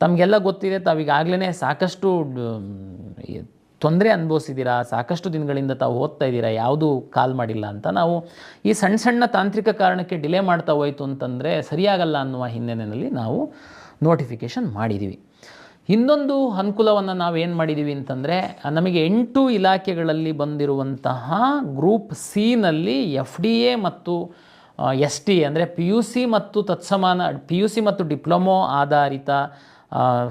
ತಮಗೆಲ್ಲ ಗೊತ್ತಿದೆ ತಾವೀಗಾಗಲೇ ಸಾಕಷ್ಟು ತೊಂದರೆ ಅನುಭವಿಸಿದ್ದೀರಾ ಸಾಕಷ್ಟು ದಿನಗಳಿಂದ ತಾವು ಓದ್ತಾ ಇದ್ದೀರಾ, ಯಾವುದೂ ಕಾಲ್ ಮಾಡಿಲ್ಲ ಅಂತ ನಾವು ಈ ಸಣ್ಣ ಸಣ್ಣ ತಾಂತ್ರಿಕ ಕಾರಣಕ್ಕೆ ಡಿಲೇ ಮಾಡ್ತಾ ಹೋಯಿತು ಅಂತಂದರೆ ಸರಿಯಾಗಲ್ಲ ಅನ್ನುವ ಹಿನ್ನೆಲೆಯಲ್ಲಿ ನಾವು ನೋಟಿಫಿಕೇಷನ್ ಮಾಡಿದ್ದೀವಿ ಇನ್ನೊಂದು ಅನುಕೂಲವನ್ನು ನಾವು ಏನು ಮಾಡಿದ್ದೀವಿ ಅಂತಂದರೆ, ನಮಗೆ ಎಂಟು ಇಲಾಖೆಗಳಲ್ಲಿ ಬಂದಿರುವಂತಹ ಗ್ರೂಪ್ ಸಿನಲ್ಲಿ ಎಫ್ ಡಿ ಎ ಮತ್ತು ಎಸ್ ಟಿ ಅಂದರೆ ಪಿ ಯು ಸಿ ಮತ್ತು ತತ್ಸಮಾನ, ಪಿ ಯು ಸಿ ಮತ್ತು ಡಿಪ್ಲೊಮೊ ಆಧಾರಿತ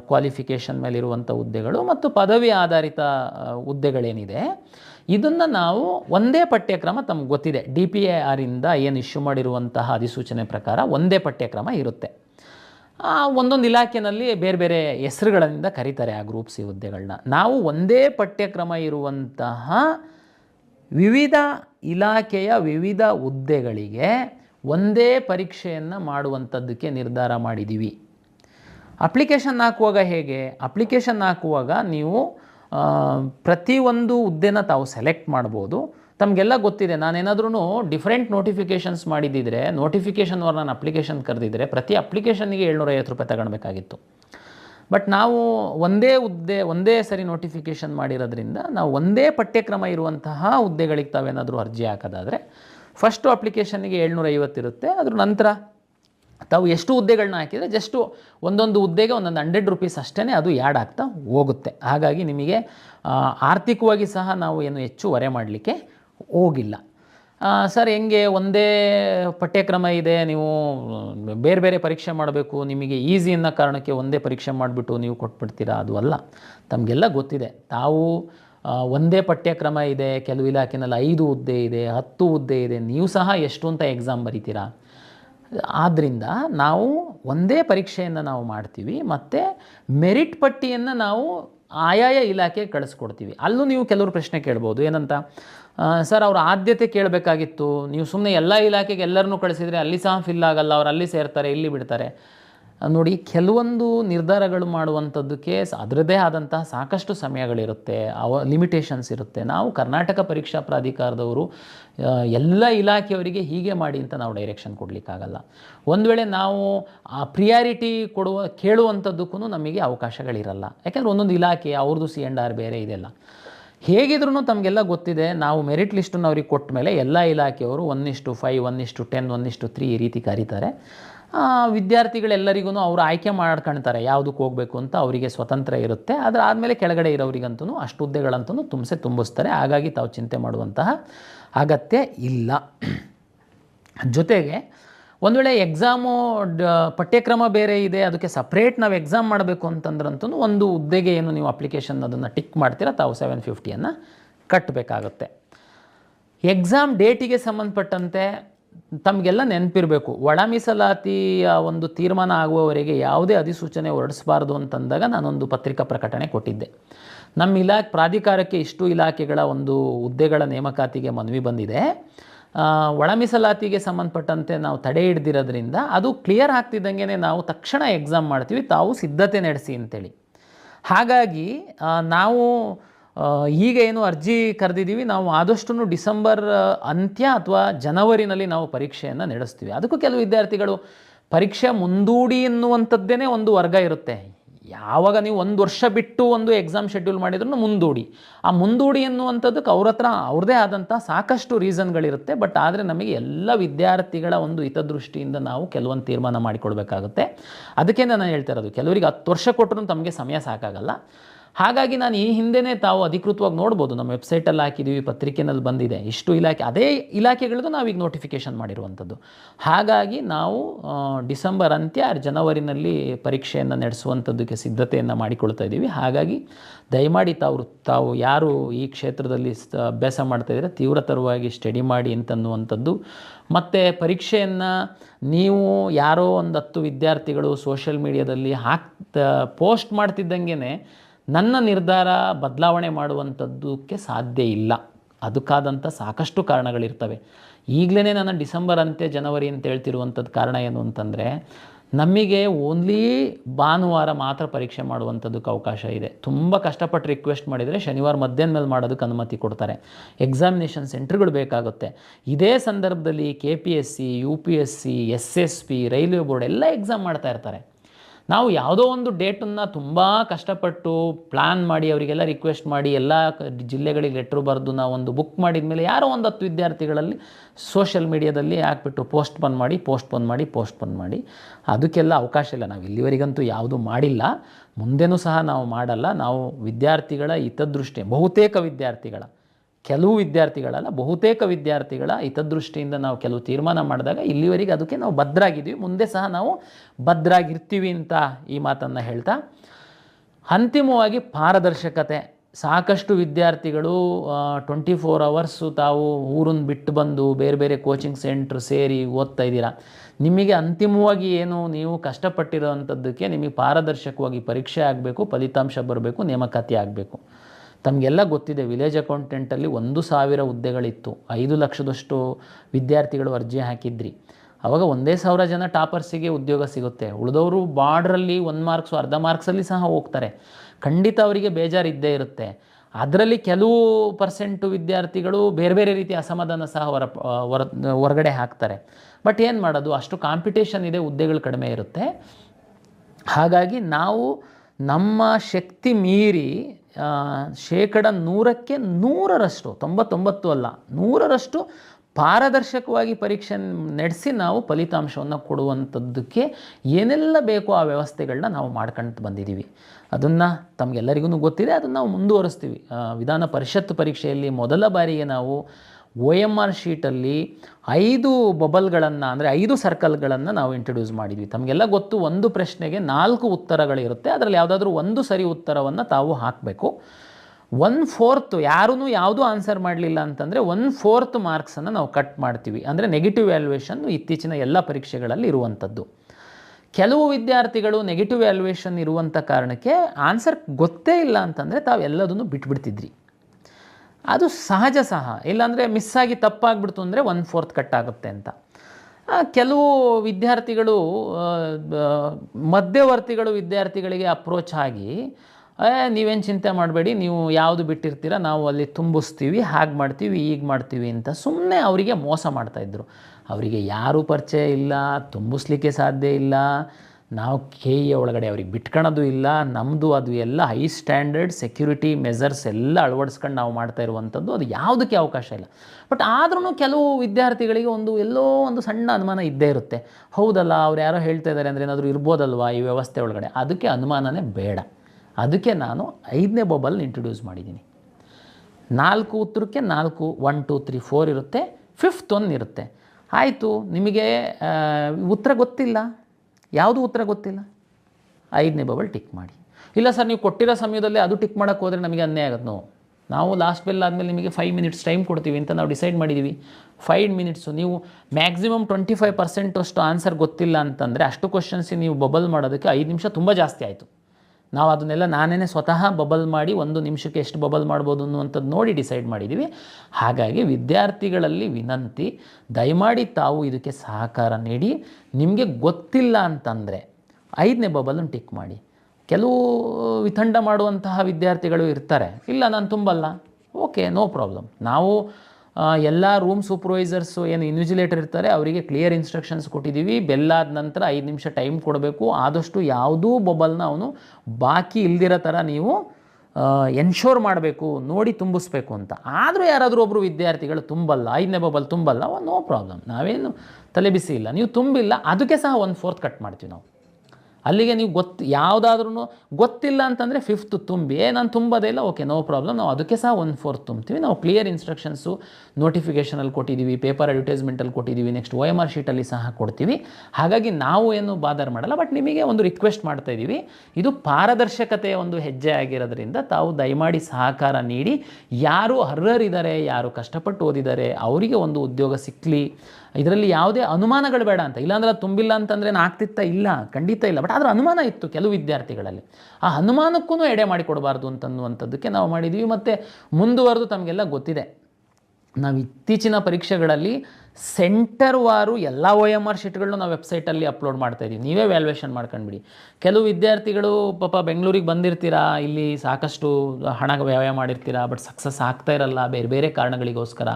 ಕ್ವಾಲಿಫಿಕೇಷನ್ ಮೇಲಿರುವಂಥ ಹುದ್ದೆಗಳು ಮತ್ತು ಪದವಿ ಆಧಾರಿತ ಹುದ್ದೆಗಳೇನಿದೆ. ಇದನ್ನು ನಾವು ಒಂದೇ ಪಠ್ಯಕ್ರಮ ತಮ್ಗೆ ಗೊತ್ತಿದೆ. ಡಿ ಪಿ ಎ ಆರಿಂದ ಏನು ಇಶ್ಯೂ ಮಾಡಿರುವಂತಹ ಅಧಿಸೂಚನೆ ಪ್ರಕಾರ ಒಂದೇ ಪಠ್ಯಕ್ರಮ ಇರುತ್ತೆ. ಒಂದೊಂದು ಇಲಾಖೆಯಲ್ಲಿ ಬೇರೆ ಬೇರೆ ಹೆಸರುಗಳಿಂದ ಕರೀತಾರೆ ಆ ಗ್ರೂಪ್ ಸಿ ಹುದ್ದೆಗಳನ್ನ ನಾವು ಒಂದೇ ಪಠ್ಯಕ್ರಮ ಇರುವಂತಹ ವಿವಿಧ ಇಲಾಖೆಯ ವಿವಿಧ ಹುದ್ದೆಗಳಿಗೆ ಒಂದೇ ಪರೀಕ್ಷೆಯನ್ನು ಮಾಡುವಂಥದ್ದಕ್ಕೆ ನಿರ್ಧಾರ ಮಾಡಿದ್ದೀವಿ ಅಪ್ಲಿಕೇಶನ್ ಹಾಕುವಾಗ ಹೇಗೆ? ಅಪ್ಲಿಕೇಶನ್ ಹಾಕುವಾಗ ನೀವು ಪ್ರತಿಯೊಂದು ಹುದ್ದೆನ ತಾವು ಸೆಲೆಕ್ಟ್ ಮಾಡ್ಬೋದು. ತಮಗೆಲ್ಲ ಗೊತ್ತಿದೆ ನಾನೇನಾದ್ರೂ ಡಿಫ್ರೆಂಟ್ ನೋಟಿಫಿಕೇಷನ್ಸ್ ಮಾಡಿದ್ದಿದ್ರೆ ನೋಟಿಫಿಕೇಷನ್ ಅವ್ರು ನಾನು ಅಪ್ಲಿಕೇಶನ್ ಕರೆದಿದ್ರೆ ಪ್ರತಿ ಅಪ್ಲಿಕೇಶನ್ನಿಗೆ ಏಳ್ನೂರೈವತ್ತು ರೂಪಾಯಿ ತಗೊಳ್ಬೇಕಾಗಿತ್ತು. ಬಟ್ ನಾವು ಒಂದೇ ಹುದ್ದೆ ಒಂದೇ ಸರಿ ನೋಟಿಫಿಕೇಷನ್ ಮಾಡಿರೋದ್ರಿಂದ ನಾವು ಒಂದೇ ಪಠ್ಯಕ್ರಮ ಇರುವಂತಹ ಹುದ್ದೆಗಳಿಗೆ ತಾವೇನಾದರೂ ಅರ್ಜಿ ಹಾಕೋದಾದರೆ ಫಸ್ಟು ಅಪ್ಲಿಕೇಶನ್ನಿಗೆ ಏಳ್ನೂರೈವತ್ತು ಇರುತ್ತೆ, ಅದ್ರ ನಂತರ ತಾವು ಎಷ್ಟು ಹುದ್ದೆಗಳನ್ನ ಹಾಕಿದರೆ ಜಸ್ಟು ಒಂದೊಂದು ಹುದ್ದೆಗೆ ಒಂದೊಂದು ಹಂಡ್ರೆಡ್ ರುಪೀಸ್ ಅಷ್ಟೇ ಅದು ಯಾಡ್ ಆಗ್ತಾ ಹೋಗುತ್ತೆ. ಹಾಗಾಗಿ ನಿಮಗೆ ಆರ್ಥಿಕವಾಗಿ ಸಹ ನಾವು ಏನು ಹೆಚ್ಚು ಹೊರೆ ಮಾಡಲಿಕ್ಕೆ ಹೋಗಿಲ್ಲ. ಸರ್ ಹೆಂಗೆ ಒಂದೇ ಪಠ್ಯಕ್ರಮ ಇದೆ, ನೀವು ಬೇರೆ ಬೇರೆ ಪರೀಕ್ಷೆ ಮಾಡಬೇಕು, ನಿಮಗೆ ಈಸಿ ಅನ್ನೋ ಕಾರಣಕ್ಕೆ ಒಂದೇ ಪರೀಕ್ಷೆ ಮಾಡಿಬಿಟ್ಟು ನೀವು ಕೊಟ್ಬಿಡ್ತೀರಾ? ಅದು ಅಲ್ಲ. ತಮಗೆಲ್ಲ ಗೊತ್ತಿದೆ. ತಾವು ಒಂದೇ ಪಠ್ಯಕ್ರಮ ಇದೆ, ಕೆಲವು ಇಲಾಖೆನಲ್ಲಿ ಐದು ಹುದ್ದೆ ಇದೆ, ಹತ್ತು ಹುದ್ದೆ ಇದೆ, ನೀವು ಸಹ ಎಷ್ಟು ಅಂತ ಎಕ್ಸಾಮ್ ಬರಿತೀರಾ? ಆದ್ದರಿಂದ ನಾವು ಒಂದೇ ಪರೀಕ್ಷೆಯನ್ನು ನಾವು ಮಾಡ್ತೀವಿ, ಮತ್ತು ಮೆರಿಟ್ ಪಟ್ಟಿಯನ್ನು ನಾವು ಆಯಾಯ ಇಲಾಖೆಗೆ ಕಳಿಸ್ಕೊಡ್ತೀವಿ. ಅಲ್ಲೂ ನೀವು ಕೆಲವರು ಪ್ರಶ್ನೆ ಕೇಳ್ಬೋದು, ಏನಂತ ಸರ್, ಅವ್ರ ಆದ್ಯತೆ ಕೇಳಬೇಕಾಗಿತ್ತು, ನೀವು ಸುಮ್ಮನೆ ಎಲ್ಲ ಇಲಾಖೆಗೆ ಎಲ್ಲರನ್ನೂ ಕಳಿಸಿದರೆ ಅಲ್ಲಿ ಸಹ ಫಿಲ್ ಆಗಲ್ಲ, ಅವ್ರು ಅಲ್ಲಿ ಸೇರ್ತಾರೆ, ಇಲ್ಲಿ ಬಿಡ್ತಾರೆ. ನೋಡಿ, ಕೆಲವೊಂದು ನಿರ್ಧಾರಗಳು ಮಾಡುವಂಥದ್ದಕ್ಕೆ ಅದರದೇ ಅದರದ್ದೇ ಆದಂತಹ ಸಾಕಷ್ಟು ಸಮಯಗಳಿರುತ್ತೆ. ಅವ ಲಿಮಿಟೇಷನ್ಸ್ ಇರುತ್ತೆ. ನಾವು ಕರ್ನಾಟಕ ಪರೀಕ್ಷಾ ಪ್ರಾಧಿಕಾರದವರು ಎಲ್ಲ ಇಲಾಖೆಯವರಿಗೆ ಹೀಗೆ ಮಾಡಿ ಅಂತ ನಾವು ಡೈರೆಕ್ಷನ್ ಕೊಡಲಿಕ್ಕಾಗಲ್ಲ. ಒಂದು ವೇಳೆ ನಾವು ಆ ಪ್ರಿಯಾರಿಟಿ ಕೊಡುವ ಕೇಳುವಂಥದ್ದಕ್ಕೂ ನಮಗೆ ಅವಕಾಶಗಳಿರಲ್ಲ. ಯಾಕೆಂದರೆ ಒಂದೊಂದು ಇಲಾಖೆ, ಅವ್ರದ್ದು ಸಿ ಎಂಡ್ ಆರ್ ಬೇರೆ ಇದೆಲ್ಲ. ಹೇಗಿದ್ರೂ ತಮಗೆಲ್ಲ ಗೊತ್ತಿದೆ, ನಾವು ಮೆರಿಟ್ ಲಿಸ್ಟನ್ನು ಅವ್ರಿಗೆ ಕೊಟ್ಟ ಮೇಲೆ ಎಲ್ಲ ಇಲಾಖೆಯವರು ಒನ್ ಇಷ್ಟು ಫೈವ್ ಒನ್ ಇಷ್ಟು ಟೆನ್ ಒನ್ ಇಷ್ಟು ತ್ರೀ ಈ ರೀತಿ ಕರೀತಾರೆ. ವಿದ್ಯಾರ್ಥಿಗಳೆಲ್ಲರಿಗೂ ಅವರು ಆಯ್ಕೆ ಮಾಡ್ಕೊಳ್ತಾರೆ ಯಾವುದಕ್ಕೆ ಹೋಗಬೇಕು ಅಂತ ಅವರಿಗೆ ಸ್ವತಂತ್ರ ಇರುತ್ತೆ. ಅದರ ಆದಮೇಲೆ ಕೆಳಗಡೆ ಇರೋರಿಗಂತೂ ಅಷ್ಟು ಹುದ್ದೆಗಳಂತೂ ತುಂಬಿಸೆ ತುಂಬಿಸ್ತಾರೆ. ಹಾಗಾಗಿ ತಾವು ಚಿಂತೆ ಮಾಡುವಂತಹ ಅಗತ್ಯ ಇಲ್ಲ. ಜೊತೆಗೆ ಒಂದು ವೇಳೆ ಎಕ್ಸಾಮು ಪಠ್ಯಕ್ರಮ ಬೇರೆ ಇದೆ, ಅದಕ್ಕೆ ಸಪ್ರೇಟ್ ನಾವು ಎಕ್ಸಾಮ್ ಮಾಡಬೇಕು ಅಂತಂದ್ರಂತೂ ಒಂದು ಹುದ್ದೆಗೆ ಏನು ನೀವು ಅಪ್ಲಿಕೇಶನ್ ಅದನ್ನು ಟಿಕ್ ಮಾಡ್ತೀರಾ, ತಾವು ಸೆವೆನ್ ಫಿಫ್ಟಿಯನ್ನು ಕಟ್ಟಬೇಕಾಗುತ್ತೆ ಎಕ್ಸಾಮ್ ಡೇಟಿಗೆ ಸಂಬಂಧಪಟ್ಟಂತೆ ತಮಗೆಲ್ಲ ನೆನಪಿರಬೇಕು. ಒಳ ಮೀಸಲಾತಿಯ ಒಂದು ತೀರ್ಮಾನ ಆಗುವವರೆಗೆ ಯಾವುದೇ ಅಧಿಸೂಚನೆ ಹೊರಡಿಸಬಾರ್ದು ಅಂತಂದಾಗ ನಾನೊಂದು ಪತ್ರಿಕಾ ಪ್ರಕಟಣೆ ಕೊಟ್ಟಿದ್ದೆ. ನಮ್ಮ ಇಲಾಖೆ ಪ್ರಾಧಿಕಾರಕ್ಕೆ ಇಷ್ಟು ಇಲಾಖೆಗಳ ಒಂದು ಹುದ್ದೆಗಳ ನೇಮಕಾತಿಗೆ ಮನವಿ ಬಂದಿದೆ. ಒಳ ಮೀಸಲಾತಿಗೆ ಸಂಬಂಧಪಟ್ಟಂತೆ ನಾವು ತಡೆ ಹಿಡ್ದಿರೋದ್ರಿಂದ ಅದು ಕ್ಲಿಯರ್ ಆಗ್ತಿದ್ದಂಗೆ ನಾವು ತಕ್ಷಣ ಎಕ್ಸಾಮ್ ಮಾಡ್ತೀವಿ, ತಾವು ಸಿದ್ಧತೆ ನಡೆಸಿ ಅಂತೇಳಿ. ಹಾಗಾಗಿ ನಾವು ಈಗ ಏನು ಅರ್ಜಿ ಕರೆದಿದ್ದೀವಿ, ನಾವು ಆದಷ್ಟು ಡಿಸೆಂಬರ್ ಅಂತ್ಯ ಅಥವಾ ಜನವರಿನಲ್ಲಿ ನಾವು ಪರೀಕ್ಷೆಯನ್ನು ನಡೆಸ್ತೀವಿ. ಅದಕ್ಕೂ ಕೆಲವು ವಿದ್ಯಾರ್ಥಿಗಳು ಪರೀಕ್ಷೆ ಮುಂದೂಡಿ ಎನ್ನುವಂಥದ್ದೇ ಒಂದು ವರ್ಗ ಇರುತ್ತೆ. ಯಾವಾಗ ನೀವು ಒಂದು ವರ್ಷ ಬಿಟ್ಟು ಒಂದು ಎಕ್ಸಾಮ್ ಶೆಡ್ಯೂಲ್ ಮಾಡಿದ್ರು ಮುಂದೂಡಿ. ಆ ಮುಂದೂಡಿ ಎನ್ನುವಂಥದ್ದಕ್ಕೆ ಅವ್ರ ಹತ್ರ ಅವ್ರದ್ದೇ ಆದಂಥ ಸಾಕಷ್ಟು ರೀಸನ್ಗಳಿರುತ್ತೆ ಬಟ್ ಆದರೆ ನಮಗೆ ಎಲ್ಲ ವಿದ್ಯಾರ್ಥಿಗಳ ಒಂದು ಹಿತದೃಷ್ಟಿಯಿಂದ ನಾವು ಕೆಲವೊಂದು ತೀರ್ಮಾನ ಮಾಡಿಕೊಡ್ಬೇಕಾಗುತ್ತೆ. ಅದಕ್ಕೆ ನಾನು ಹೇಳ್ತಾ ಇರೋದು, ಕೆಲವರಿಗೆ ಹತ್ತು ವರ್ಷ ಕೊಟ್ಟರು ತಮಗೆ ಸಮಯ ಸಾಕಾಗಲ್ಲ. ಹಾಗಾಗಿ ನಾನು ಈ ಹಿಂದೆನೇ ತಾವು ಅಧಿಕೃತವಾಗಿ ನೋಡ್ಬೋದು. ನಮ್ಮ ವೆಬ್ಸೈಟಲ್ಲಿ ಹಾಕಿದ್ದೀವಿ ಪತ್ರಿಕೆನಲ್ಲಿ ಬಂದಿದೆ. ಇಷ್ಟು ಇಲಾಖೆ, ಅದೇ ಇಲಾಖೆಗಳದ್ದು ನಾವೀಗ ನೋಟಿಫಿಕೇಷನ್ ಮಾಡಿರುವಂಥದ್ದು. ಹಾಗಾಗಿ ನಾವು ಡಿಸೆಂಬರ್ ಅಂತ್ಯ ಜನವರಿನಲ್ಲಿ ಪರೀಕ್ಷೆಯನ್ನು ನಡೆಸುವಂಥದ್ದಕ್ಕೆ ಸಿದ್ಧತೆಯನ್ನು ಮಾಡಿಕೊಳ್ತಾ ಇದ್ದೀವಿ. ಹಾಗಾಗಿ ದಯಮಾಡಿ ತಾವು ತಾವು ಯಾರು ಈ ಕ್ಷೇತ್ರದಲ್ಲಿ ಅಭ್ಯಾಸ ಮಾಡ್ತಾ ಇದ್ದರೆ ತೀವ್ರತರವಾಗಿ ಸ್ಟಡಿ ಮಾಡಿ ಅಂತನ್ನುವಂಥದ್ದು. ಮತ್ತು ಪರೀಕ್ಷೆಯನ್ನು ನೀವು ಯಾರೋ ಒಂದು ಹತ್ತು ವಿದ್ಯಾರ್ಥಿಗಳು ಸೋಷಿಯಲ್ ಮೀಡಿಯಾದಲ್ಲಿ ಹಾಕ್ತಾ ಪೋಸ್ಟ್ ಮಾಡ್ತಿದ್ದಂಗೆ ನನ್ನ ನಿರ್ಧಾರ ಬದಲಾವಣೆ ಮಾಡುವಂಥದ್ದಕ್ಕೆ ಸಾಧ್ಯ ಇಲ್ಲ. ಅದಕ್ಕಾದಂಥ ಸಾಕಷ್ಟು ಕಾರಣಗಳಿರ್ತವೆ. ಈಗಲೇ ನಾನು ಡಿಸೆಂಬರ್ ಅಂತೆ ಜನವರಿ ಅಂತ ಹೇಳ್ತಿರುವಂಥದ್ದು ಕಾರಣ ಏನು ಅಂತಂದರೆ, ನಮಗೆ ಓನ್ಲಿ ಭಾನುವಾರ ಮಾತ್ರ ಪರೀಕ್ಷೆ ಮಾಡುವಂಥದ್ದಕ್ಕೆ ಅವಕಾಶ ಇದೆ. ತುಂಬ ಕಷ್ಟಪಟ್ಟು ರಿಕ್ವೆಸ್ಟ್ ಮಾಡಿದರೆ ಶನಿವಾರ ಮಧ್ಯಾಹ್ನ ಮೇಲೆ ಮಾಡೋದಕ್ಕೆ ಅನುಮತಿ ಕೊಡ್ತಾರೆ. ಎಕ್ಸಾಮಿನೇಷನ್ ಸೆಂಟ್ರ್ಗಳು ಬೇಕಾಗುತ್ತೆ. ಇದೇ ಸಂದರ್ಭದಲ್ಲಿ K P S C U P S C S S P railway board ಎಲ್ಲ ಎಕ್ಸಾಮ್ ಮಾಡ್ತಾ ಇರ್ತಾರೆ. ನಾವು ಯಾವುದೋ ಒಂದು ಡೇಟನ್ನು ತುಂಬ ಕಷ್ಟಪಟ್ಟು ಪ್ಲ್ಯಾನ್ ಮಾಡಿ, ಅವರಿಗೆಲ್ಲ ರಿಕ್ವೆಸ್ಟ್ ಮಾಡಿ, ಎಲ್ಲ ಜಿಲ್ಲೆಗಳಿಗೆ ಲೆಟ್ರ್ ಬರೆದು ನಾವು ಒಂದು ಬುಕ್ ಮಾಡಿದ ಮೇಲೆ ಯಾರೋ ಒಂದು ಹತ್ತು ವಿದ್ಯಾರ್ಥಿಗಳಲ್ಲಿ ಸೋಷಿಯಲ್ ಮೀಡಿಯಾದಲ್ಲಿ ಹಾಕ್ಬಿಟ್ಟು ಪೋಸ್ಟ್ ಬಂದ್ ಮಾಡಿ ಪೋಸ್ಟ್ ಬಂದ್ ಮಾಡಿ ಪೋಸ್ಟ್ ಬಂದ್ ಮಾಡಿ. ಅದಕ್ಕೆಲ್ಲ ಅವಕಾಶ ಇಲ್ಲ. ನಾವು ಇಲ್ಲಿವರೆಗಂತೂ ಯಾವುದೂ ಮಾಡಿಲ್ಲ. ಮುಂದೆನೂ ಸಹ ನಾವು ಮಾಡಲ್ಲ. ನಾವು ವಿದ್ಯಾರ್ಥಿಗಳ ಹಿತದೃಷ್ಟಿ, ಬಹುತೇಕ ವಿದ್ಯಾರ್ಥಿಗಳ ಕೆಲವು ವಿದ್ಯಾರ್ಥಿಗಳಲ್ಲ, ಬಹುತೇಕ ವಿದ್ಯಾರ್ಥಿಗಳ ಹಿತದೃಷ್ಟಿಯಿಂದ ನಾವು ಕೆಲವು ತೀರ್ಮಾನ ಮಾಡಿದಾಗ ಇಲ್ಲಿವರೆಗೆ ಅದಕ್ಕೆ ನಾವು ಭದ್ರಾಗಿದ್ದೀವಿ. ಮುಂದೆ ಸಹ ನಾವು ಭದ್ರಾಗಿರ್ತೀವಿ ಅಂತ ಈ ಮಾತನ್ನು ಹೇಳ್ತಾ, ಅಂತಿಮವಾಗಿ ಪಾರದರ್ಶಕತೆ. ಸಾಕಷ್ಟು ವಿದ್ಯಾರ್ಥಿಗಳು ಟ್ವೆಂಟಿ ಫೋರ್ ಅವರ್ಸು ತಾವು ಊರನ್ನು ಬಿಟ್ಟು ಬಂದು ಬೇರೆ ಬೇರೆ ಕೋಚಿಂಗ್ ಸೆಂಟ್ರ್ ಸೇರಿ ಓದ್ತಾ ಇದ್ದೀರಾ? ನಿಮಗೆ ಅಂತಿಮವಾಗಿ ಏನು ನೀವು ಕಷ್ಟಪಟ್ಟಿರೋವಂಥದ್ದಕ್ಕೆ ನಿಮಗೆ ಪಾರದರ್ಶಕವಾಗಿ ಪರೀಕ್ಷೆ ಆಗಬೇಕು, ಫಲಿತಾಂಶ ಬರಬೇಕು, ನೇಮಕಾತಿ ಆಗಬೇಕು. ತಮಗೆಲ್ಲ ಗೊತ್ತಿದೆ ವಿಲೇಜ್ ಅಕೌಂಟೆಂಟಲ್ಲಿ ಒಂದು ಸಾವಿರ ಹುದ್ದೆಗಳಿತ್ತು. ಐದು ಲಕ್ಷದಷ್ಟು ವಿದ್ಯಾರ್ಥಿಗಳು ಅರ್ಜಿ ಹಾಕಿದ್ರಿ. ಅವಾಗ ಒಂದೇ ಸಾವಿರ ಜನ ಟಾಪರ್ಸಿಗೆ ಉದ್ಯೋಗ ಸಿಗುತ್ತೆ. ಉಳಿದವರು ಬಾರ್ಡ್ರಲ್ಲಿ ಒಂದು ಮಾರ್ಕ್ಸು ಅರ್ಧ ಮಾರ್ಕ್ಸಲ್ಲಿ ಸಹ ಹೋಗ್ತಾರೆ. ಖಂಡಿತ ಅವರಿಗೆ ಬೇಜಾರು ಇದ್ದೇ ಇರುತ್ತೆ. ಅದರಲ್ಲಿ ಕೆಲವು ಪರ್ಸೆಂಟು ವಿದ್ಯಾರ್ಥಿಗಳು ಬೇರೆ ಬೇರೆ ರೀತಿ ಅಸಮಾಧಾನ ಸಹ ಹೊರ ಹೊರ, ಹೊರಗಡೆ ಹಾಕ್ತಾರೆ. ಬಟ್ ಏನು ಮಾಡೋದು? ಅಷ್ಟು ಕಾಂಪಿಟೇಷನ್ ಇದೆ, ಹುದ್ದೆಗಳು ಕಡಿಮೆ ಇರುತ್ತೆ. ಹಾಗಾಗಿ ನಾವು ನಮ್ಮ ಶಕ್ತಿ ಮೀರಿ ಶೇಕಡ ನೂರಕ್ಕೆ ನೂರರಷ್ಟು, ತೊಂಬತ್ತೊಂಬತ್ತು ಅಲ್ಲ, ನೂರರಷ್ಟು ಪಾರದರ್ಶಕವಾಗಿ ಪರೀಕ್ಷೆ ನಡೆಸಿ ನಾವು ಫಲಿತಾಂಶವನ್ನು ಕೊಡುವಂಥದ್ದಕ್ಕೆ ಏನೆಲ್ಲ ಬೇಕೋ ಆ ವ್ಯವಸ್ಥೆಗಳನ್ನ ನಾವು ಮಾಡ್ಕೊಂಡು ಬಂದಿದ್ದೀವಿ. ಅದನ್ನು ತಮಗೆಲ್ಲರಿಗೂ ಗೊತ್ತಿದೆ, ಅದನ್ನು ನಾವು ಮುಂದುವರಿಸ್ತೀವಿ. ವಿಧಾನ ಪರಿಷತ್ ಪರೀಕ್ಷೆಯಲ್ಲಿ ಮೊದಲ ಬಾರಿಗೆ ನಾವು ಒ ಎಂ ಆರ್ ಶೀಟಲ್ಲಿ ಐದು ಬಬಲ್ಗಳನ್ನು, ಅಂದರೆ ಐದು ಸರ್ಕಲ್ಗಳನ್ನು ನಾವು ಇಂಟ್ರೊಡ್ಯೂಸ್ ಮಾಡಿದ್ವಿ. ತಮಗೆಲ್ಲ ಗೊತ್ತು, ಒಂದು ಪ್ರಶ್ನೆಗೆ ನಾಲ್ಕು ಉತ್ತರಗಳಿರುತ್ತೆ. ಅದರಲ್ಲಿ ಯಾವುದಾದ್ರೂ ಒಂದು ಸರಿ ಉತ್ತರವನ್ನು ತಾವು ಹಾಕಬೇಕು. ಒನ್ ಫೋರ್ತ್ ಯಾರೂ ಯಾವುದೂ ಆನ್ಸರ್ ಮಾಡಲಿಲ್ಲ ಅಂತಂದರೆ ಒನ್ ಫೋರ್ತ್ ಮಾರ್ಕ್ಸನ್ನು ನಾವು ಕಟ್ ಮಾಡ್ತೀವಿ. ಅಂದರೆ ನೆಗೆಟಿವ್ ವ್ಯಾಲ್ಯೂಯೇಷನ್ ಇತ್ತೀಚಿನ ಎಲ್ಲ ಪರೀಕ್ಷೆಗಳಲ್ಲಿ ಇರುವಂಥದ್ದು. ಕೆಲವು ವಿದ್ಯಾರ್ಥಿಗಳು ನೆಗೆಟಿವ್ ವ್ಯಾಲ್ಯೂಯೇಷನ್ ಇರುವಂಥ ಕಾರಣಕ್ಕೆ ಆನ್ಸರ್ ಗೊತ್ತೇ ಇಲ್ಲ ಅಂತಂದರೆ ತಾವು ಎಲ್ಲದನ್ನು ಬಿಟ್ಬಿಡ್ತಿದ್ರಿ. ಅದು ಸಹಜ ಸಹ. ಇಲ್ಲಾಂದರೆ ಮಿಸ್ ಆಗಿ ತಪ್ಪಾಗ್ಬಿಡ್ತು ಅಂದರೆ ಒನ್ ಫೋರ್ತ್ ಕಟ್ ಆಗುತ್ತೆ ಅಂತ. ಕೆಲವು ವಿದ್ಯಾರ್ಥಿಗಳು ಮಧ್ಯವರ್ತಿಗಳು ವಿದ್ಯಾರ್ಥಿಗಳಿಗೆ ಅಪ್ರೋಚ್ ಆಗಿ "ಏ, ನೀವೇನು ಚಿಂತೆ ಮಾಡಬೇಡಿ ನೀವು ಯಾವುದು ಬಿಟ್ಟಿರ್ತೀರ ನಾವು ಅಲ್ಲಿ ತುಂಬಿಸ್ತೀವಿ ಹಾಗೆ ಮಾಡ್ತೀವಿ ಈಗ ಮಾಡ್ತೀವಿ ಅಂತ ಸುಮ್ಮನೆ ಅವರಿಗೆ ಮೋಸ ಮಾಡ್ತಾಯಿದ್ರು ಅವರಿಗೆ ಯಾರೂ ಪರಿಚಯ ಇಲ್ಲ ತುಂಬಿಸ್ಲಿಕ್ಕೆ ಸಾಧ್ಯ ಇಲ್ಲ. ನಾವು ಕೆ ಇ ಒಳಗಡೆ ಅವ್ರಿಗೆ ಬಿಟ್ಕೊಳೋದು ಇಲ್ಲ ನಮ್ಮದು ಅದು ಎಲ್ಲ ಹೈ ಸ್ಟ್ಯಾಂಡರ್ಡ್ ಸೆಕ್ಯೂರಿಟಿ ಮೆಸರ್ಸ್ ಎಲ್ಲ ಅಳವಡಿಸ್ಕೊಂಡು ನಾವು ಮಾಡ್ತಾ ಇರುವಂಥದ್ದು, ಅದು ಯಾವುದಕ್ಕೆ ಅವಕಾಶ ಇಲ್ಲ. ಬಟ್ ಆದ್ರೂ ಕೆಲವು ವಿದ್ಯಾರ್ಥಿಗಳಿಗೆ ಒಂದು ಎಲ್ಲೋ ಒಂದು ಸಣ್ಣ ಅನುಮಾನ ಇದ್ದೇ ಇರುತ್ತೆ. ಹೌದಲ್ಲ, ಅವ್ರು ಯಾರೋ ಹೇಳ್ತಾ ಇದ್ದಾರೆ ಅಂದರೆ ಏನಾದರೂ ಇರ್ಬೋದಲ್ವಾ ಈ ವ್ಯವಸ್ಥೆ ಒಳಗಡೆ? ಅದಕ್ಕೆ ಅನುಮಾನನೇ ಬೇಡ. ಅದಕ್ಕೆ ನಾನು ಐದನೇ ಬಬಲ್ ಇಂಟ್ರೊಡ್ಯೂಸ್ ಮಾಡಿದ್ದೀನಿ. ನಾಲ್ಕು ಉತ್ತರಕ್ಕೆ ನಾಲ್ಕು ಒನ್ ಟು ತ್ರೀ ಫೋರ್ ಇರುತ್ತೆ ಫಿಫ್ತ್ ಒನ್ ಇರುತ್ತೆ. ಆಯಿತು, ನಿಮಗೆ ಉತ್ತರ ಗೊತ್ತಿಲ್ಲ. ಯಾವುದು ಉತ್ತರ ಗೊತ್ತಿಲ್ಲ? ಐದನೇ ಬಬಲ್ ಟಿಕ್ ಮಾಡಿ. ಇಲ್ಲ ಸರ್, ನೀವು ಕೊಟ್ಟಿರೋ ಸಮಯದಲ್ಲಿ ಅದು ಟಿಕ್ ಮಾಡೋಕ್ಕೆ ಹೋದರೆ ನಮಗೆ ಅನ್ಯಾಯ ಆಗುತ್ತೆ. ನೋ ನಾವು ಲಾಸ್ಟ್ ಬೆಲ್ ಆದಮೇಲೆ ನಿಮಗೆ ಫೈವ್ ಮಿನಿಟ್ಸ್ ಟೈಮ್ ಕೊಡ್ತೀವಿ ಅಂತ ನಾವು ಡಿಸೈಡ್ ಮಾಡಿದ್ದೀವಿ ಫೈವ್ ಮಿನಿಟ್ಸು ನೀವು ಮ್ಯಾಕ್ಸಿಮಮ್ ಟ್ವೆಂಟಿ ಫೈವ್ ಪರ್ಸೆಂಟ್ ಅಷ್ಟು ಆನ್ಸರ್ ಗೊತ್ತಿಲ್ಲ ಅಂತಂದರೆ ಅಷ್ಟು ಕ್ವಶನ್ಸಿಗೆ ನೀವು ಬಬಲ್ ಮಾಡೋದಕ್ಕೆ ಐದು ನಿಮಿಷ ತುಂಬ ಜಾಸ್ತಿ ಆಯಿತು. ನಾವು ಅದನ್ನೆಲ್ಲ ನಾನೇ ಸ್ವತಃ ಬಬಲ್ ಮಾಡಿ ಒಂದು ನಿಮಿಷಕ್ಕೆ ಎಷ್ಟು ಬಬಲ್ ಮಾಡ್ಬೋದು ಅನ್ನುವಂಥದ್ದು ನೋಡಿ ಡಿಸೈಡ್ ಮಾಡಿದ್ದೀವಿ ಹಾಗಾಗಿ ವಿದ್ಯಾರ್ಥಿಗಳಲ್ಲಿ ವಿನಂತಿ, ದಯಮಾಡಿ ತಾವು ಇದಕ್ಕೆ ಸಹಕಾರ ನೀಡಿ. ನಿಮಗೆ ಗೊತ್ತಿಲ್ಲ ಅಂತಂದರೆ ಐದನೇ ಬಬಲನ್ನು ಟಿಕ್ ಮಾಡಿ. ಕೆಲವು ವಿತಂಡ ಮಾಡುವಂತಹ ವಿದ್ಯಾರ್ಥಿಗಳು ಇರ್ತಾರೆ. ಇಲ್ಲ, ನಾನು ತುಂಬಲ್ಲ. Okay, no problem. ನಾವು ಎಲ್ಲ ರೂಮ್ ಸೂಪರ್ವೈಸರ್ಸು ಏನು ಇನ್ವಿಜಿಲೇಟರ್ ಇರ್ತಾರೆ, ಅವರಿಗೆ ಕ್ಲಿಯರ್ ಇನ್ಸ್ಟ್ರಕ್ಷನ್ಸ್ ಕೊಟ್ಟಿದ್ದೀವಿ ಬೆಲ್ಲಾದ ನಂತರ ಐದು ನಿಮಿಷ ಟೈಮ್ ಕೊಡಬೇಕು. ಆದಷ್ಟು ಯಾವುದೂ ಬಬಲ್ನ ಅವನು ಬಾಕಿ ಇಲ್ದಿರೋ ಥರ ನೀವು ಎನ್ಶೋರ್ ಮಾಡಬೇಕು, ನೋಡಿ ತುಂಬಿಸ್ಬೇಕು ಅಂತ. ಆದರೂ ಯಾರಾದರೂ ಒಬ್ಬರು ವಿದ್ಯಾರ್ಥಿಗಳು ತುಂಬಲ್ಲ, ಐದನೇ ಬಬಲ್ ತುಂಬಲ್ಲ ನೋ ಪ್ರಾಬ್ಲಮ್ ನಾವೇನು ತಲೆ ಬಿಸಿ ಇಲ್ಲ. ನೀವು ತುಂಬಿಲ್ಲ, ಅದಕ್ಕೆ ಸಹ ಒಂದು ಫೋರ್ತ್ ಕಟ್ ಮಾಡ್ತೀವಿ ನಾವು. ಅಲ್ಲಿಗೆ ನೀವು ಗೊತ್ತು ಯಾವುದಾದ್ರೂ ಗೊತ್ತಿಲ್ಲ ಅಂತಂದರೆ ಫಿಫ್ತ್ ತುಂಬಿ ನಾನು ತುಂಬೋದೇ ಇಲ್ಲ. ಓಕೆ ನೋ ಪ್ರಾಬ್ಲಮ್ ನಾವು ಅದಕ್ಕೆ ಸಹ ಒಂದು ಫೋರ್ತ್ ತುಂಬ್ತೀವಿ. ನಾವು ಕ್ಲಿಯರ್ ಇನ್ಸ್ಟ್ರಕ್ಷನ್ಸು ನೋಟಿಫಿಕೇಷನಲ್ಲಿ ಕೊಟ್ಟಿದ್ದೀವಿ ಪೇಪರ್ ಅಡ್ವರ್ಟೈಸ್ಮೆಂಟಲ್ಲಿ ಕೊಟ್ಟಿದ್ದೀವಿ ನೆಕ್ಸ್ಟ್ ಒ ಎಂ ಆರ್ ಶೀಟಲ್ಲಿ ಸಹ ಕೊಡ್ತೀವಿ. ಹಾಗಾಗಿ ನಾವು ಏನು ಬಾದರ್ ಮಾಡಲ್ಲ ಬಟ್ ನಿಮಗೆ ಒಂದು ರಿಕ್ವೆಸ್ಟ್ ಮಾಡ್ತಾ ಇದ್ದೀವಿ. ಇದು ಪಾರದರ್ಶಕತೆಯ ಒಂದು ಹೆಜ್ಜೆ ಆಗಿರೋದ್ರಿಂದ ತಾವು ದಯಮಾಡಿ ಸಹಕಾರ ನೀಡಿ. ಯಾರು ಅರ್ಹರಿದ್ದಾರೆ, ಯಾರು ಕಷ್ಟಪಟ್ಟು ಓದಿದ್ದಾರೆ, ಅವರಿಗೆ ಒಂದು ಉದ್ಯೋಗ ಸಿಕ್ಕಲಿ ಇದರಲ್ಲಿ ಯಾವುದೇ ಅನುಮಾನಗಳು ಬೇಡ ಅಂತ. ಇಲ್ಲಾಂದ್ರೆ ತುಂಬಿಲ್ಲ ಅಂತಂದ್ರೆ ಆಗ್ತಿತ್ತ ಇಲ್ಲ, ಖಂಡಿತ ಇಲ್ಲ. ಬಟ್ ಆದರೆ ಅನುಮಾನ ಇತ್ತು ಕೆಲವು ವಿದ್ಯಾರ್ಥಿಗಳಲ್ಲಿ. ಆ ಅನುಮಾನಕ್ಕೂ ಎಡೆ ಮಾಡಿಕೊಡಬಾರ್ದು ಅಂತನ್ನುವಂಥದ್ದಕ್ಕೆ ನಾವು ಮಾಡಿದ್ವಿ. ಮತ್ತು ಮುಂದುವರೆದು ತಮಗೆಲ್ಲ ಗೊತ್ತಿದೆ. ನಾವು ಇತ್ತೀಚಿನ ಪರೀಕ್ಷೆಗಳಲ್ಲಿ ಸೆಂಟರ್ ವಾರು ಎಲ್ಲ ಒ ಎಂ ಆರ್ ಶೀಟ್ಗಳನ್ನೂ ನಾವು ವೆಬ್ಸೈಟಲ್ಲಿ ಅಪ್ಲೋಡ್ ಮಾಡ್ತಾ ಇದ್ದೀವಿ ನೀವೇ ವ್ಯಾಲ್ಯೂಯೇಷನ್ ಮಾಡ್ಕೊಂಡ್ಬಿಡಿ. ಕೆಲವು ವಿದ್ಯಾರ್ಥಿಗಳು ಪಾಪ ಬೆಂಗಳೂರಿಗೆ ಬಂದಿರ್ತೀರಾ, ಇಲ್ಲಿ ಸಾಕಷ್ಟು ಹಣ ವ್ಯಯ ಮಾಡಿರ್ತೀರಾ, ಬಟ್ ಸಕ್ಸಸ್ ಆಗ್ತಾ ಇರಲ್ಲ, ಬೇರೆ ಬೇರೆ ಕಾರಣಗಳಿಗೋಸ್ಕರ.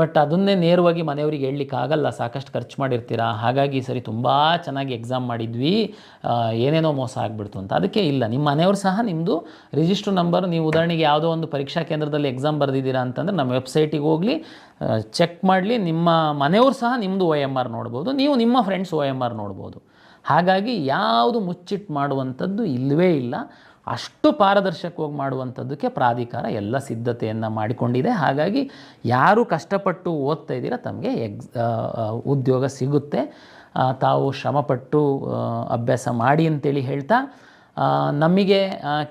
ಬಟ್ ಅದನ್ನೇ ನೇರವಾಗಿ ಮನೆಯವರಿಗೆ ಹೇಳಲಿಕ್ಕಾಗಲ್ಲ, ಸಾಕಷ್ಟು ಖರ್ಚು ಮಾಡಿರ್ತೀರಾ? ಹಾಗಾಗಿ ಸರಿ ತುಂಬ ಚೆನ್ನಾಗಿ ಎಕ್ಸಾಮ್ ಮಾಡಿದ್ವಿ. ಏನೇನೋ ಮೋಸ ಆಗಿಬಿಡ್ತು ಅಂತ. ಅದಕ್ಕೆ ಇಲ್ಲ ನಿಮ್ಮ ಮನೆಯವರು ಸಹ ನಿಮ್ಮದು ರಿಜಿಸ್ಟ್ರ್ ನಂಬರ್ ನೀವು ಉದಾಹರಣೆಗೆ ಯಾವುದೋ ಒಂದು ಪರೀಕ್ಷಾ ಕೇಂದ್ರದಲ್ಲಿ ಎಕ್ಸಾಮ್ ಬರೆದಿದ್ದೀರಾ ಅಂತಂದರೆ ನಮ್ಮ ವೆಬ್ಸೈಟಿಗೆ ಹೋಗಲಿ ಚೆಕ್ ಮಾಡಲಿ, ನಿಮ್ಮ ಮನೆಯವರು ಸಹ ನಿಮ್ಮದು ಒ ಎಂ ಆರ್ ನೋಡ್ಬೋದು, ನೀವು ನಿಮ್ಮ ಫ್ರೆಂಡ್ಸ್ ಒ ಎಂ ಆರ್ ನೋಡ್ಬೋದು. ಹಾಗಾಗಿ ಯಾವುದು ಮುಚ್ಚಿಟ್ಟು ಮಾಡುವಂಥದ್ದು ಇಲ್ಲವೇ ಇಲ್ಲ. ಅಷ್ಟು ಪಾರದರ್ಶಕವಾಗಿ ಮಾಡುವಂಥದ್ದಕ್ಕೆ ಪ್ರಾಧಿಕಾರ ಎಲ್ಲ ಸಿದ್ಧತೆಯನ್ನು ಮಾಡಿಕೊಂಡಿದೆ. ಹಾಗಾಗಿ ಯಾರು ಕಷ್ಟಪಟ್ಟು ಓದ್ತಾ ಇದ್ದೀರಾ ತಮಗೆ ಎಕ್ಸ್ ಉದ್ಯೋಗ ಸಿಗುತ್ತೆ. ತಾವು ಶ್ರಮಪಟ್ಟು ಅಭ್ಯಾಸ ಮಾಡಿ ಅಂತೇಳಿ ಹೇಳ್ತಾ ನಮಗೆ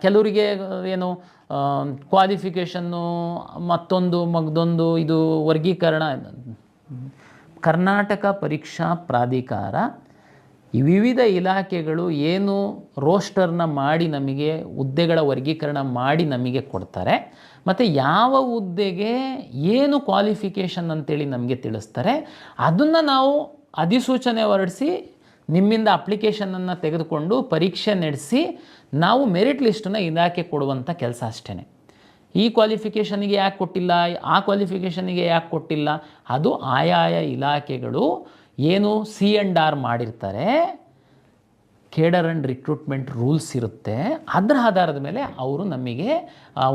ಕೆಲವರಿಗೆ ಏನು ಕ್ವಾಲಿಫಿಕೇಷನ್ನು ಮತ್ತೊಂದು, ಮಗದೊಂದು, ಇದು ವರ್ಗೀಕರಣ, ಕರ್ನಾಟಕ ಪರೀಕ್ಷಾ ಪ್ರಾಧಿಕಾರ ವಿವಿಧ ಇಲಾಖೆಗಳು ಏನು ರೋಸ್ಟರ್ನ ಮಾಡಿ ನಮಗೆ, ಹುದ್ದೆಗಳ ವರ್ಗೀಕರಣ ಮಾಡಿ ನಮಗೆ ಕೊಡ್ತಾರೆ, ಮತ್ತು ಯಾವ ಹುದ್ದೆಗೆ ಏನು ಕ್ವಾಲಿಫಿಕೇಷನ್ ಅಂತೇಳಿ ನಮಗೆ ತಿಳಿಸ್ತಾರೆ, ಅದನ್ನು ನಾವು ಅಧಿಸೂಚನೆ ಹೊರಡಿಸಿ, ನಿಮ್ಮಿಂದ ಅಪ್ಲಿಕೇಶನನ್ನು ತೆಗೆದುಕೊಂಡು ಪರೀಕ್ಷೆ ನಡೆಸಿ, ನಾವು ಮೆರಿಟ್ ಲಿಸ್ಟನ್ನು ಇಲಾಖೆ ಕೊಡುವಂಥ ಕೆಲಸ ಅಷ್ಟೇ ಈ ಕ್ವಾಲಿಫಿಕೇಷನಿಗೆ ಯಾಕೆ ಕೊಟ್ಟಿಲ್ಲ, ಆ ಕ್ವಾಲಿಫಿಕೇಷನಿಗೆ ಯಾಕೆ ಕೊಟ್ಟಿಲ್ಲ, ಅದು ಆಯಾಯ ಇಲಾಖೆಗಳು ಏನು ಸಿ ಆ್ಯಂಡ್ ಆರ್ ಮಾಡಿರ್ತಾರೆ, ಕೇಡರ್ ಆ್ಯಂಡ್ ರಿಕ್ರೂಟ್ಮೆಂಟ್ ರೂಲ್ಸ್ ಇರುತ್ತೆ. ಅದರ ಆಧಾರದ ಮೇಲೆ ಅವರು ನಮಗೆ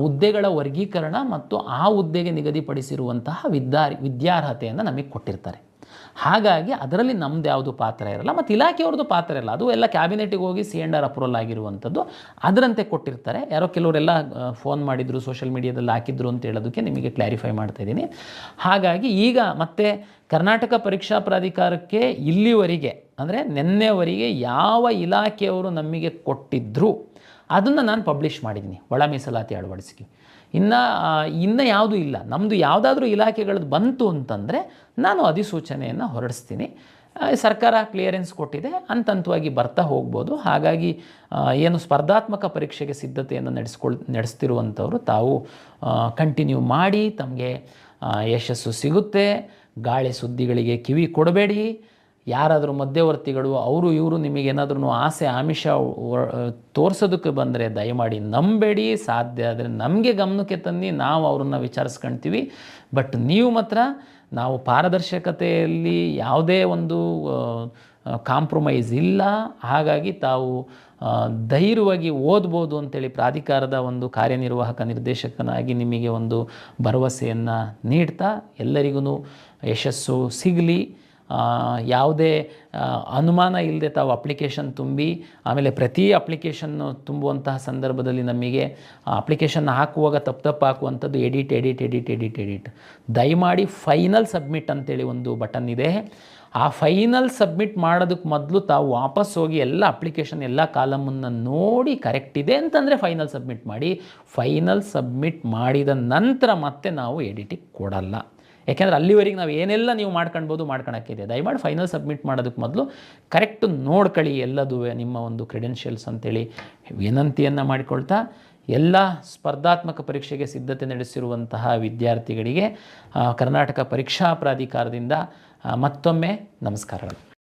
ಹುದ್ದೆಗಳ ವರ್ಗೀಕರಣ ಮತ್ತು ಆ ಹುದ್ದೆಗೆ ನಿಗದಿಪಡಿಸಿರುವಂತಹ ವಿದ್ಯಾರ್, ವಿದ್ಯಾರ್ಹತೆಯನ್ನು ನಮಗೆ ಕೊಟ್ಟಿರ್ತಾರೆ. ಹಾಗಾಗಿ ಅದರಲ್ಲಿ ನಮ್ಮದು ಯಾವುದು ಪಾತ್ರ ಇರಲ್ಲ, ಮತ್ತು ಇಲಾಖೆಯವ್ರದ್ದು ಪಾತ್ರ ಇರಲ್ಲ. ಅದು ಎಲ್ಲ ಕ್ಯಾಬಿನೆಟಿಗೆ ಹೋಗಿ ಸಿ ಎಂಡ್ ಆರ್ ಅಪ್ರೂವಲ್ ಆಗಿರುವಂಥದ್ದು. ಅದರಂತೆ ಕೊಟ್ಟಿರ್ತಾರೆ. ಯಾರೋ ಕೆಲವರೆಲ್ಲ ಫೋನ್ ಮಾಡಿದರು ಸೋಷಿಯಲ್ ಮೀಡಿಯಾದಲ್ಲಿ ಹಾಕಿದ್ರು ಅಂತ ಹೇಳೋದಕ್ಕೆ ನಿಮಗೆ ಕ್ಲಾರಿಫೈ ಮಾಡ್ತಾ ಇದ್ದೀನಿ. ಹಾಗಾಗಿ ಈಗ ಮತ್ತೆ ಕರ್ನಾಟಕ ಪರೀಕ್ಷಾ ಪ್ರಾಧಿಕಾರಕ್ಕೆ ಇಲ್ಲಿವರೆಗೆ, ಅಂದರೆ ನಿನ್ನೆವರೆಗೆ ಯಾವ ಇಲಾಖೆಯವರು ನಮಗೆ ಕೊಟ್ಟಿದ್ದರು ಅದನ್ನು ನಾನು ಪಬ್ಲಿಷ್ ಮಾಡಿದ್ದೀನಿ ಒಳ ಮೀಸಲಾತಿ ಅಳವಡಿಸಿಕೆ ಇನ್ನು ಇನ್ನು ಯಾವುದೂ ಇಲ್ಲ. ನಮ್ಮದು ಯಾವುದಾದ್ರೂ ಇಲಾಖೆಗಳದ್ದು ಬಂತು ಅಂತಂದರೆ ನಾನು ಅಧಿಸೂಚನೆಯನ್ನು ಹೊರಡಿಸ್ತೀನಿ. ಸರ್ಕಾರ ಕ್ಲಿಯರೆನ್ಸ್ ಕೊಟ್ಟಿದೆ ಹಂತ ಹಂತವಾಗಿ ಬರ್ತಾ ಹೋಗ್ಬೋದು. ಹಾಗಾಗಿ ಏನು ಸ್ಪರ್ಧಾತ್ಮಕ ಪರೀಕ್ಷೆಗೆ ಸಿದ್ಧತೆಯನ್ನು ನಡೆಸ್ಕೊಳ್, ನಡೆಸ್ತಿರುವಂಥವ್ರು ತಾವು ಕಂಟಿನ್ಯೂ ಮಾಡಿ, ತಮಗೆ ಯಶಸ್ಸು ಸಿಗುತ್ತೆ. ಗಾಳಿ ಸುದ್ದಿಗಳಿಗೆ ಕಿವಿ ಕೊಡಬೇಡಿ. ಯಾರಾದರೂ ಮಧ್ಯವರ್ತಿಗಳು, ಅವರು ಇವರು ನಿಮಗೇನಾದ್ರೂ ಆಸೆ, ಆಮಿಷ ತೋರಿಸೋದಕ್ಕೆ ಬಂದರೆ ದಯಮಾಡಿ ನಂಬೇಡಿ, ಸಾಧ್ಯ ಆದರೆ ನಮಗೆ ಗಮನಕ್ಕೆ ತನ್ನಿ, ನಾವು ಅವ್ರನ್ನ ವಿಚಾರಿಸ್ಕೊಳ್ತೀವಿ ಬಟ್ ನೀವು ಮಾತ್ರ ನಾವು ಪಾರದರ್ಶಕತೆಯಲ್ಲಿ ಯಾವುದೇ ಒಂದು ಕಾಂಪ್ರಮೈಸ್ ಇಲ್ಲ. ಹಾಗಾಗಿ ತಾವು ಧೈರ್ಯವಾಗಿ ಓದ್ಬೋದು ಅಂತೇಳಿ ಪ್ರಾಧಿಕಾರದ ಒಂದು ಕಾರ್ಯನಿರ್ವಾಹಕ ನಿರ್ದೇಶಕನಾಗಿ ನಿಮಗೆ ಒಂದು ಭರವಸೆಯನ್ನು ನೀಡ್ತಾ ಎಲ್ಲರಿಗೂ ಯಶಸ್ಸು ಸಿಗಲಿ. ಯಾವುದೇ ಅನುಮಾನ ಇಲ್ಲದೆ ತಾವು ಅಪ್ಲಿಕೇಶನ್ ತುಂಬಿ, ಆಮೇಲೆ ಪ್ರತಿ ಅಪ್ಲಿಕೇಶನ್ನು ತುಂಬುವಂತಹ ಸಂದರ್ಭದಲ್ಲಿ ನಮಗೆ ಅಪ್ಲಿಕೇಶನ್ ಹಾಕುವಾಗ ತಪ್ಪು ತಪ್ಪು ಹಾಕುವಂಥದ್ದು edit edit edit edit edit. ದಯಮಾಡಿ ಫೈನಲ್ ಸಬ್ಮಿಟ್ ಅಂತೇಳಿ ಒಂದು ಬಟನ್ ಇದೆ. ಆ ಫೈನಲ್ ಸಬ್ಮಿಟ್ ಮಾಡೋದಕ್ಕೆ ಮೊದಲು ತಾವು ವಾಪಸ್ ಹೋಗಿ ಎಲ್ಲ ಅಪ್ಲಿಕೇಶನ್, ಎಲ್ಲ ಕಾಲಮನ್ನು ನೋಡಿ ಕರೆಕ್ಟ್ ಇದೆ ಅಂತಂದರೆ ಫೈನಲ್ ಸಬ್ಮಿಟ್ ಮಾಡಿ. ಫೈನಲ್ ಸಬ್ಮಿಟ್ ಮಾಡಿದ ನಂತರ ಮತ್ತೆ ನಾವು ಎಡಿಟಿಗೆ ಕೊಡಲ್ಲ. ಯಾಕೆಂದರೆ ಅಲ್ಲಿವರೆಗೆ ನಾವು ಏನೆಲ್ಲ ನೀವು ಮಾಡ್ಕೊಳ್ಬೋದು, ಮಾಡ್ಕೊಳಕ್ಕಿದೆ. ದಯಮಾಡಿ ಫೈನಲ್ ಸಬ್ಮಿಟ್ ಮಾಡೋದಕ್ಕೆ ಮೊದಲು ಕರೆಕ್ಟ್ ನೋಡ್ಕೊಳ್ಳಿ ಎಲ್ಲದೂ ನಿಮ್ಮ ಒಂದು ಕ್ರೆಡೆನ್ಷಿಯಲ್ಸ್ ಅಂತೇಳಿ. ವಿನಂತಿಯನ್ನು ಮಾಡಿಕೊಳ್ತಾ, ಎಲ್ಲ ಸ್ಪರ್ಧಾತ್ಮಕ ಪರೀಕ್ಷೆಗೆ ಸಿದ್ಧತೆ ನಡೆಸಿರುವಂತಹ ವಿದ್ಯಾರ್ಥಿಗಳಿಗೆ ಕರ್ನಾಟಕ ಪರೀಕ್ಷಾ ಪ್ರಾಧಿಕಾರದಿಂದ ಮತ್ತೊಮ್ಮೆ ನಮಸ್ಕಾರಗಳು.